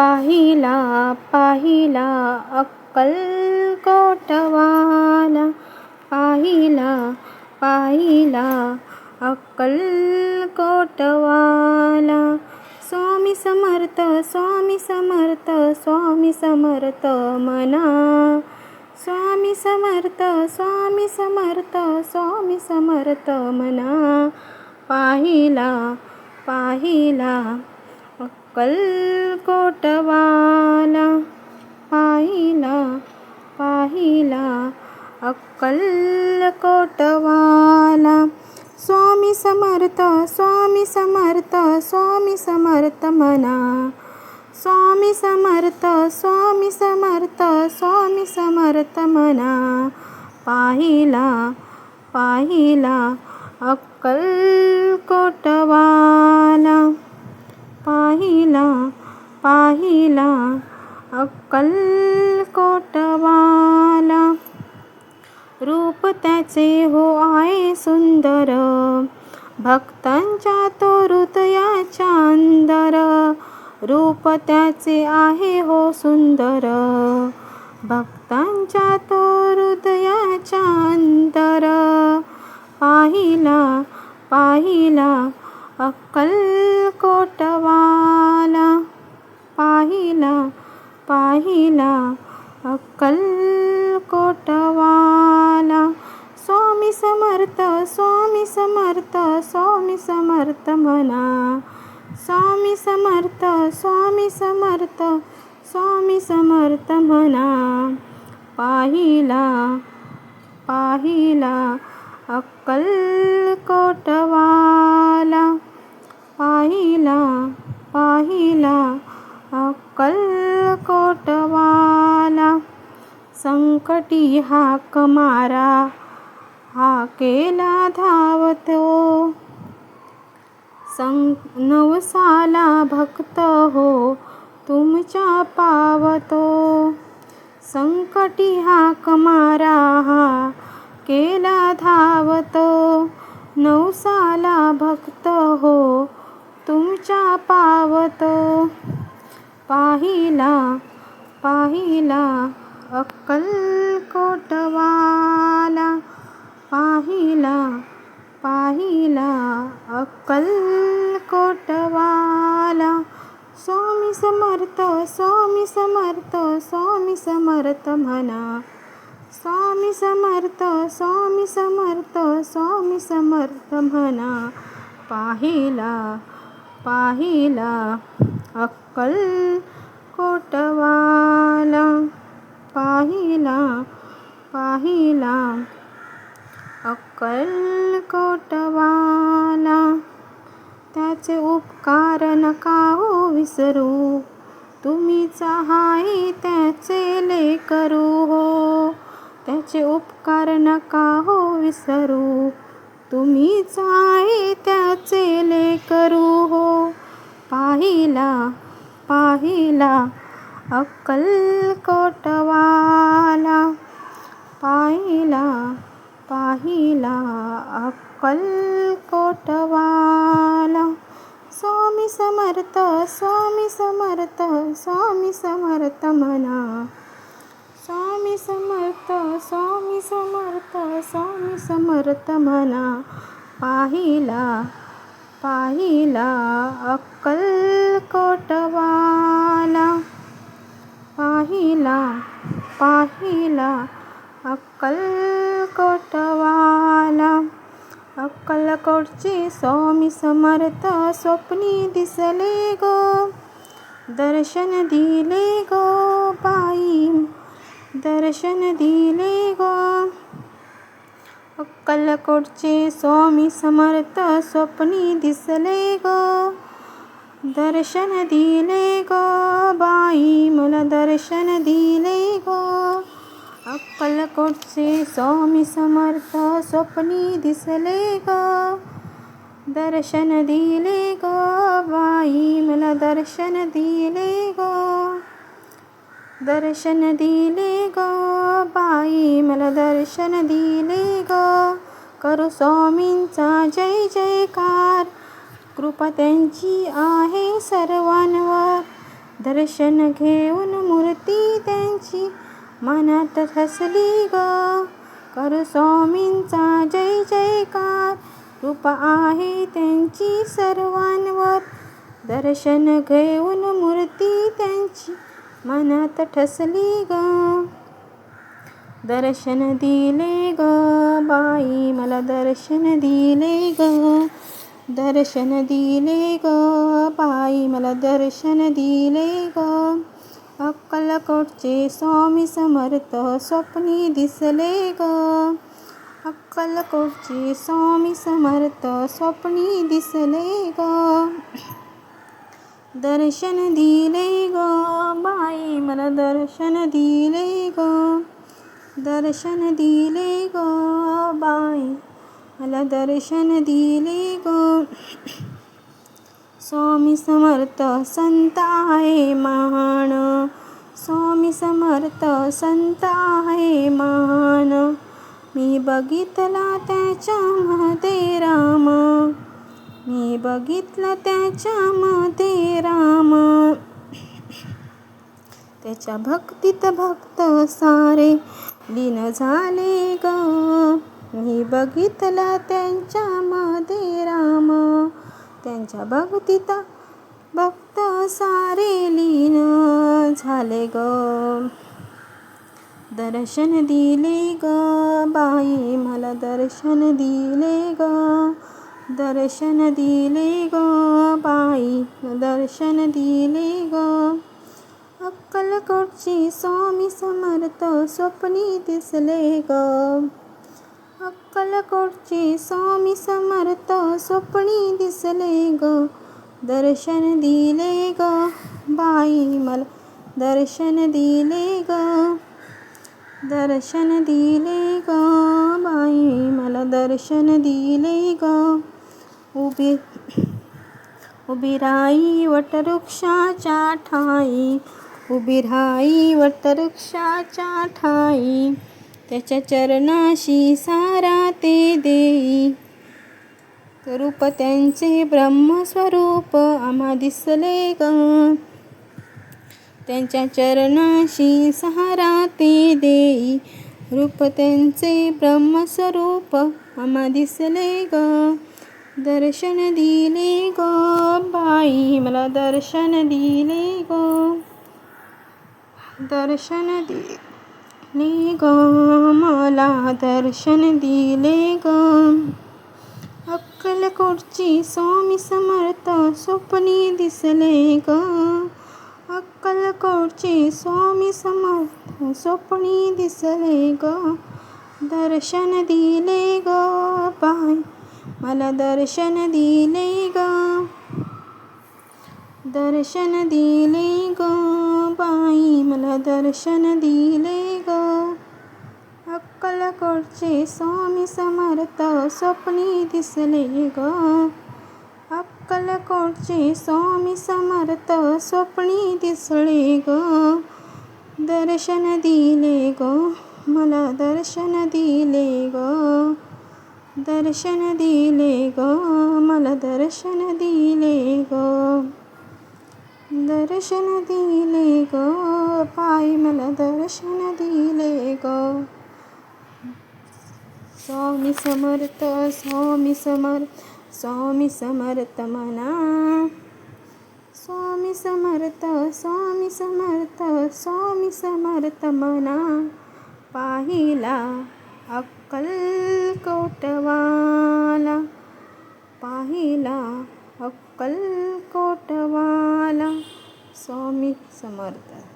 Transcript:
पाहिला पाहिला अक्कलकोटवाला पाहिला पाहिला अक्कलकोटवाला स्वामी समर्थ स्वामी समर्थ स्वामी समर्थ मना. स्वामी समर्थ स्वामी समर्थ स्वामी समर्थ मना. पाहिला पाहिला अक्कलकोटवाला पाहिला पाहिला अक्कलकोटवाला स्वामी समर्थ स्वामी समर्थ स्वामी समर्थ म्हणा. स्वामी समर्थ स्वामी समर्थ स्वामी समर्थ म्हणा. पाहिला पाहिला अक्कलकोटवाला पाहिला पाहिला अक्कलकोटवाला रूप त्याचे हो आहे सुंदर भक्तांच्या तो हृदयाच्या अंदर. रूप त्याचे आहे हो सुंदर भक्तांच्या तो हृदयाच्या अंदर. पाहिला पाहिला अक्कलकोट पाहिला अक्कलकोटवाला स्वामी समर्थ स्वामी समर्थ स्वामी समर्थ म्हणा. स्वामी समर्थ स्वामी समर्थ स्वामी समर्थ म्हणा. पाहिला पाहिला अक्कलकोटवाला पाहिला पाहिला अक्कलकोटवाला संकटी हाक मारा हा केला धावतो. सं नवसाला भक्त हो तुमच्या पावतो. संकटी हाक मारा हा केला धावतो नवसाला भक्त हो तुमच्या पावतो. पाहिला पाहिला अक्कलकोटवाला पाहिला पाहिला अक्कलकोटवाला स्वामी समर्थ स्वामी समर्थ स्वामी समर्थ म्हणा. स्वामी समर्थ स्वामी समर्थ स्वामी समर्थ म्हणा. पाहिला पाहिला अक्कल कोटवाला पाहिला पाहिला. अक्कल कोटवाला त्याचे उपकार नका हो विसरू. तुम्हीच आहे त्याचे लेकरू हो. त्याचे उपकार नका हो विसरू. तुम्हीच आहे त्याचे लेकरू हो. पाहिला पाहिला अक्कलकोटवाला पाहिला पाहिला अक्कलकोटवाला स्वामी समर्थ स्वामी समर्थ स्वामी समर्थ म्हणा. स्वामी समर्थ स्वामी समर्थ स्वामी समर्थ म्हणा. पाहिला पाहिला अक्कलकोटवाला पाहिला पाहिला अक्कलकोटवाला. अक्कलकोटचे स्वामी समर्थ स्वप्नी दिसले गो दर्शन दिले गो बाई दर्शन दिले गो. अक्कलकोटचे स्वामी समर्थ स्वप्नी दिसले गो दर्शन दिले गो बाई मला दर्शन दिले गो. अक्कलकोटचे स्वामी समर्थ स्वप्नी दिसले ग. दर्शन दिले ग बाई मला दर्शन दिले ग. दर्शन दिले ग बाई मला दर्शन दिले ग. करू स्वामींचा जय जयकार. कृपा त्यांची आहे सर्वांवर. दर्शन घेऊन मूर्ती त्यांची मनात ठसली ग. कर स्वामींचा जय जयकार. रूप आहे त्यांची सर्वांवर. दर्शन घेऊन मूर्ती त्यांची मनात ठसली ग. दर्शन दिले ग बाई मला दर्शन दिले ग. दर्शन दिले ग बाई मला दर्शन दिले ग. अक्कलकोटचे स्वामी समर्थ स्वप्नी दिसले ग. अक्कलकोटचे स्वामी समर्थ स्वप्नी दिसले ग. दर्शन दिले ग बाई मला दर्शन दिले ग. दर्शन दिले ग बाई. मला दर्शन दिले गो. स्वामी समर्थ संत आहे महान. स्वामी समर्थ संत आहे महान. मी बघितला त्याच्यामध्ये राम. मी बघितलं त्याच्यामध्ये राम. त्याच्या भक्तीत भक्त सारे लीन झाले ग. मी बघितला त्यांच्यामध्ये राम. त्यांच्या भक्तीत भक्त सारे लीन झाले ग. दर्शन दिले ग बाई मला दर्शन दिले ग. दर्शन दिले ग बाई दर्शन दिले ग. अक्कलकोटची स्वामी समर्थ स्वप्नी दिसले ग. अक्कलकोटची स्वामी समर्थ स्वप्नी दिसले ग. दर्शन दिले ग. बाई मला दर्शन दिले ग. दर्शन दिले ग. बाई मला दर्शन दिले ग. उभी उभी राई वटवृक्षाच्या ठाई. उभी राई वटवृक्षाच्या ठाई. त्याच्या चरणाशी सारा ते देई. रूप त्यांचे ब्रह्मस्वरूप आम्हा दिसले ग. त्यांच्या चरणाशी सहारा ते देई. रूप त्यांचे ब्रह्मस्वरूप आम्हा दिसले ग. दर्शन दिले ग बाई मला दर्शन दिले ग. दर्शन दिले ग मला दर्शन दिले ग. अक्कलकोटची स्वामी समर्थ स्वप्नी दिसले ग. अक्कलकोटची स्वामी समर्थ स्वप्नी दिसले ग. दर्शन दिले ग पाय मला दर्शन दिले ग. दर्शन दिले ग बाई मला दर्शन दिले ग. अक्कलकोटचे स्वामी समर्थ स्वप्नी दिसले ग. अक्कलकोटचे स्वामी समर्थ स्वप्नी दिसले ग. दर्शन दिले ग मला दर्शन दिले ग. दर्शन दिले ग मला दर्शन दिले ग. दर्शन दिले ग पाय मला दर्शन दिले ग. स्वामी समर्थ स्वामी समर्थ स्वामी समर्थ म्हणा. स्वामी समर्थ स्वामी समर्थ स्वामी समर्थ म्हणा. पाहिला अक्कल कोटवाला. पाहिला अक्कल कोटवाला. स्वामी समर्थ.